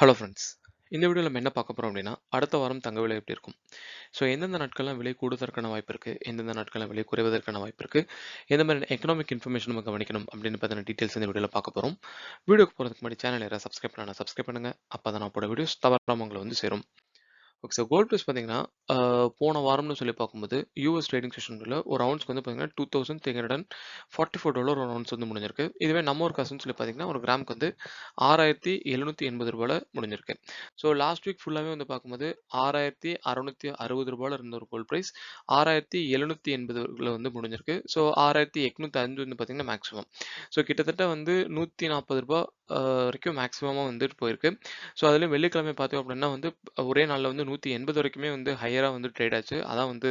Hello friends இந்த வீடியோவில் நம்ம என்ன பார்க்க போகிறோம் அப்படின்னா அடுத்த வாரம் தங்க விலை எப்படி இருக்கும்? ஸோ எந்தெந்த நாட்கள்லாம் விலை கூடுவதற்கான வாய்ப்பு இருக்குது எந்தெந்த நாட்கள்லாம் விலை குறைவதற்கான வாய்ப்பு இருக்குது எந்த மாதிரி எக்கனாமிக் இன்ஃபர்மேஷன் நம்ம கவனிக்கணும் அப்படின்னு பார்த்தீங்கன்னா டீட்டெயில்ஸ் இந்த வீடியோவில் பார்க்க போகிறோம் வீடியோக்கு போகிறதுக்கு முன்னாடி சேனல் யாராவது சப்ஸ்கிரைப் பண்ணா சப்ஸ்கிரைப் பண்ணுங்கள் அப்போ தான் நான் போட வீடியோஸ் தவறாமல் உங்களை வந்து சேரும். ஓகே சார் கோல்ட் ப்ரைஸ் பார்த்தீங்கன்னா போன வாரம்னு சொல்லி பார்க்கும்போது யூஎஸ் ட்ரேடிங் செஷனில் ஒரு அவுன்ஸ்க்கு வந்து பார்த்தீங்கன்னா two thousand three hundred and forty four dollar ஒரு அவுன்ஸ் வந்து முடிஞ்சிருக்கு. இதுவே நம்ம ஒரு காசுன்னு சொல்லி பார்த்தீங்கன்னா ஒரு கிராமுக்கு வந்து ஆறாயிரத்தி எழுநூற்றி எண்பது ரூபாயில் முடிஞ்சிருக்கு. ஸோ லாஸ்ட் வீக் ஃபுல்லாகவே வந்து பார்க்கும்போது ஆறாயிரத்தி அறநூற்றி அறுபது ரூபாயில் இருந்த ஒரு கோல்ட் ப்ரைஸ் ஆறாயிரத்தி எழுநூற்றி எண்பதுல வந்து முடிஞ்சிருக்கு. ஸோ ஆறாயிரத்தி எட்நூற்றி அஞ்சு வந்து பார்த்தீங்கன்னா மேக்ஸிமம் ஸோ கிட்டத்தட்ட வந்து நூற்றி நாற்பது ரூபாய் வரைக்கும் மேக்ஸிமமாக வந்துட்டு போயிருக்கு. ஸோ அதுலேயும் வெள்ளிக்கிழமை பார்த்தோம் அப்படின்னா வந்து ஒரே நாளில் வந்து நூற்றி எண்பது வரைக்குமே வந்து ஹையராக வந்து ட்ரேட் ஆச்சு. அதான் வந்து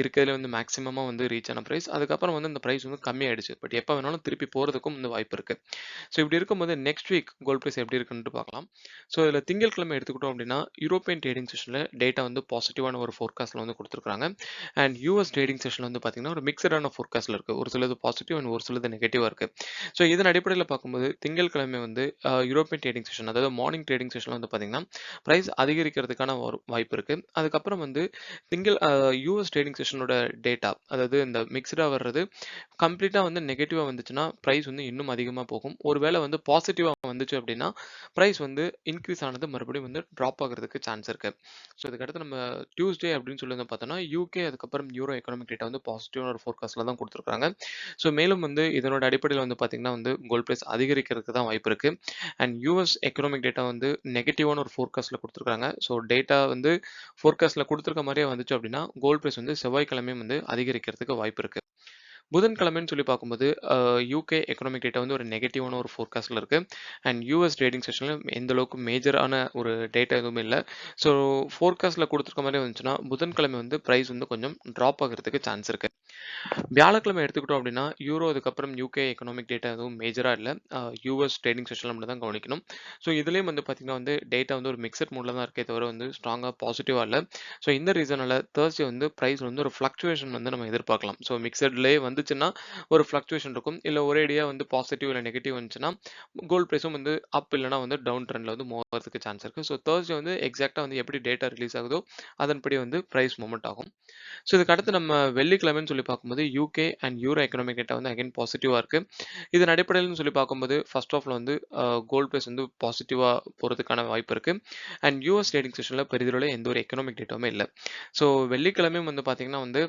இருக்கிறதுல வந்து மேக்ஸிமமாக வந்து ரீச் ஆன ப்ரைஸ் அதுக்கப்புறம் வந்து அந்த ப்ரைஸ் வந்து கம்மியாயிடுச்சு. பட் எப்போ வேணாலும் திருப்பி போகிறதுக்கும் வந்து வாய்ப்பு இருக்குது ஸோ இப்படி இருக்கும்போது நெக்ஸ்ட் வீக் கோல்ட் ப்ரைஸ் எப்படி இருக்குன்ட்டு பார்க்கலாம். ஸோ இதில் திங்கட்கிழமை எடுத்துக்கிட்டோம் அப்படின்னா யூரோப்பியன் ட்ரேடிங் செஷனில் டேட்டா வந்து பாசிட்டிவான ஒரு ஃபோர்காஸ்ட்டில் வந்து கொடுத்துருக்காங்க அண்ட் யூஎஸ் ட்ரேடிங் செஷனில் வந்து பார்த்தீங்கன்னா ஒரு மிக்சடான ஃபோர்காஸ்ட்டில் இருக்குது ஒரு சிலது பாசிட்டிவ் அண்ட் ஒரு சிலது நெகட்டிவாக இருக்குது ஸோ இதன் அடிப்படையில் பார்க்கும்போது திங்கட்கிழமை வந்து யூரோப்பியன் ட்ரேடிங் செஷன் அதாவது மார்னிங் ட்ரேடிங் செஷனில் வந்து பார்த்தீங்கன்னா ப்ரைஸ் அதிகரிக்கிறதுக்கான ஒரு வாய்ப்பு இருக்குது அதுக்கப்புறம் வந்து திங்கள் யூஎஸ் ட்ரேடிங் செஷனோட டேட்டா அதாவது இந்த மிக்சடாக வர்றது கம்ப்ளீட்டாக வந்து நெகட்டிவாக வந்துச்சுன்னா ப்ரைஸ் வந்து இன்னும் அதிகமாக போகும். ஒருவேளை வந்து பாசிட்டிவாக வந்துச்சு அப்படின்னா ப்ரைஸ் வந்து இன்க்ரீஸ் ஆனது மறுபடியும் வந்து ட்ராப் ஆகிறதுக்கு சான்ஸ் இருக்குது ஸோ இதுக்கடுத்து நம்ம டியூஸ்டே அப்படின்னு சொல்லி வந்து பார்த்தோம்னா யூகே அதுக்கப்புறம் யூரோ எக்கனாமிக் டேட்டா வந்து பாசிட்டிவான ஒரு ஃபோர்காஸ்ட்டில் தான் கொடுத்துருக்காங்க. ஸோ மேலும் வந்து இதனோட அடிப்படையில் வந்து பார்த்தீங்கன்னா வந்து கோல்ட் ப்ரைஸ் அதிகரிக்கிறதுக்கு தான் வாய்ப்பு இருக்கு. அண்ட் யூஎஸ் எக்கனாமிக் டேட்டா வந்து நெகட்டிவான ஒரு ஃபோர்காஸ்ட்டில் கொடுத்துருக்காங்க. ஸோ டேட்டா வந்து ஃபோர்காஸ்ட்டில் கொடுத்துருக்க மாதிரியே வந்துச்சு அப்படின்னா கோல்ட் ப்ரைஸ் வந்து செவ்வாய்க்கிழமையும் வந்து அதிகரிக்கிறதுக்கு வாய்ப்பு இருக்கு. புதன்கிழமைன்னு சொல்லி பார்க்கும்போது யூகே எக்கனாமிக் டேட்டா வந்து ஒரு நெகட்டிவான ஒரு ஃபோர்காஸ்ட்டில் இருக்குது அண்ட் யூஎஸ் ட்ரேடிங் செஷனில் எந்த அளவுக்கு மேஜரான ஒரு டேட்டா எதுவுமே இல்லை. ஸோ ஃபோர்காஸ்ட்டில் கொடுத்துருக்க மாதிரி வந்துச்சுன்னா புதன்கிழமை வந்து ப்ரைஸ் வந்து கொஞ்சம் ட்ராப் ஆகிறதுக்கு சான்ஸ் இருக்குது வியாழக்கிழமை எடுத்துக்கிட்டோம் அப்படின்னா யூரோ அதுக்கப்புறம் யூகே எக்கனாமிக் டேட்டா எதுவும் மேஜராக இல்லை. யூஎஸ் ட்ரேடிங் செஷனில் மட்டும் தான் கவனிக்கணும். ஸோ இதுலேயும் வந்து பார்த்திங்கன்னா வந்து டேட்டா வந்து ஒரு மிக்சட் மூடில் தான் இருக்கே தவிர வந்து ஸ்ட்ராங்காக பாசிட்டிவாக இல்லை. ஸோ இந்த ரீசனால் தேர்ஸ்டே வந்து ப்ரைஸ் வந்து ஒரு ஃப்ளக்சுவேஷன் வந்து நம்ம எதிர்பார்க்கலாம். ஸோ மிக்சட்லேயே வந்துச்சுன்னா ஒரு ஃப்ளக்சுவேஷன் இருக்கும். இல்லை ஒரேடியாக வந்து பாசிட்டிவ் இல்லை நெகட்டிவ் வந்துச்சுன்னா கோல்ட் ப்ரைஸும் வந்து அப் இல்லைனா வந்து டவுன் ட்ரெண்டில் வந்து மூவ் ஆகிறதுக்கு சான்ஸ் இருக்குது ஸோ தேர்ஸ்டே வந்து எக்ஸாக்டாக வந்து எப்படி டேட்டா ரிலீஸ் ஆகுதோ அதன்படி வந்து ப்ரைஸ் மூமெண்ட் ஆகும். ஸோ இதுக்கு அடுத்து நம்ம வெள்ளிக்கிழமைன்னு சொல்லி பார்க்கும்போது UK and euro economic data வந்து அகைன் பாசிட்டிவாக இருக்குது இதன் அடிப்படையில்னு சொல்லி பார்க்கும்போது ஃபர்ஸ்ட் ஆஃப்ல வந்து கோல்ட் ப்ரைஸ் வந்து பாசிட்டிவாக போகிறதுக்கான வாய்ப்பு இருக்குது அண்ட் யூஎஸ் ட்ரேடிங் செஷனில் பெரிதளவில் எந்த ஒரு எக்கனாமிக் டேட்டாவுமே இல்லை. ஸோ வெள்ளிக்கிழமையும் வந்து பார்த்தீங்கன்னா வந்து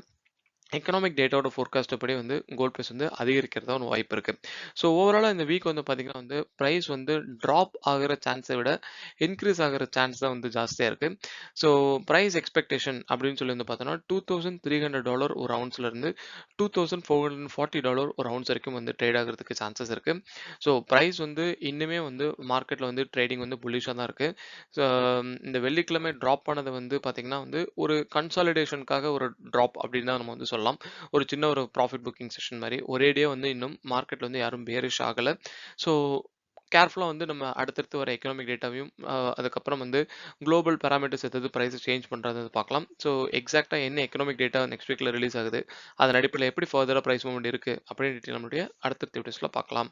எக்கனாமிக் டேட்டாவோட ஃபோர்காஸ்ட் படி வந்து கோல்ட் ப்ரைஸ் வந்து அதிகரிக்கிறதா ஒரு வாய்ப்பு இருக்குது ஸோ ஓவராலாக இந்த வீக் வந்து பார்த்தீங்கன்னா வந்து ப்ரைஸ் வந்து ட்ராப் ஆகிற சான்ஸை விட இன்க்ரீஸ் ஆகிற சான்ஸ் தான் வந்து ஜாஸ்தியாக இருக்குது ஸோ ப்ரைஸ் எக்ஸ்பெக்டேஷன் அப்படின்னு சொல்லி வந்து பார்த்தோன்னா two thousand three hundred dollar ஒரு அவுன்ஸ்லேருந்து இருந்து two thousand four hundred forty dollar ஒரு ounce வரைக்கும் வந்து ட்ரேட் ஆகிறதுக்கு சான்சஸ் இருக்குது ஸோ ப்ரைஸ் வந்து இன்னுமே வந்து மார்க்கெட்டில் வந்து ட்ரேடிங் வந்து புல்லிஷாக தான் இருக்குது ஸோ இந்த வெள்ளிக்கிழமை ட்ராப் ஆனது வந்து பார்த்தீங்கன்னா வந்து ஒரு கன்சாலிடேஷனுக்காக ஒரு ட்ராப் அப்படின்னு தான் நம்ம வந்து சொல்லலாம். ஒரு சின்ன ஒரு ப்ராஃபிட் புக்கிங் செஷன் மாதிரி. ஒரேடியாக வந்து இன்னும் மார்க்கெட்டில் வந்து யாரும் பேரிஷ் ஆகலை. ஸோ கேர்ஃபுல்லாக வந்து நம்ம அடுத்தடுத்து வர எக்கனாமிக் டேட்டாவையும் அதுக்கப்புறம் வந்து குளோபல் பேராமீட்டர்ஸ் எதாவது ப்ரைஸை சேஞ்ச் பண்ணுறது பார்க்கலாம். ஸோ எக்ஸாக்டாக என்ன எக்கனாமிக் டேட்டா நெக்ஸ்ட் வீக்கில் ரிலீஸ் ஆகுது அதன் அடிப்படையில் எப்படி ஃபர்தராக ப்ரைஸ் மூவ்மெண்ட் இருக்குது அப்படின்னு நம்மளுடைய அடுத்தடுத்த வீடியோஸில் பார்க்கலாம்.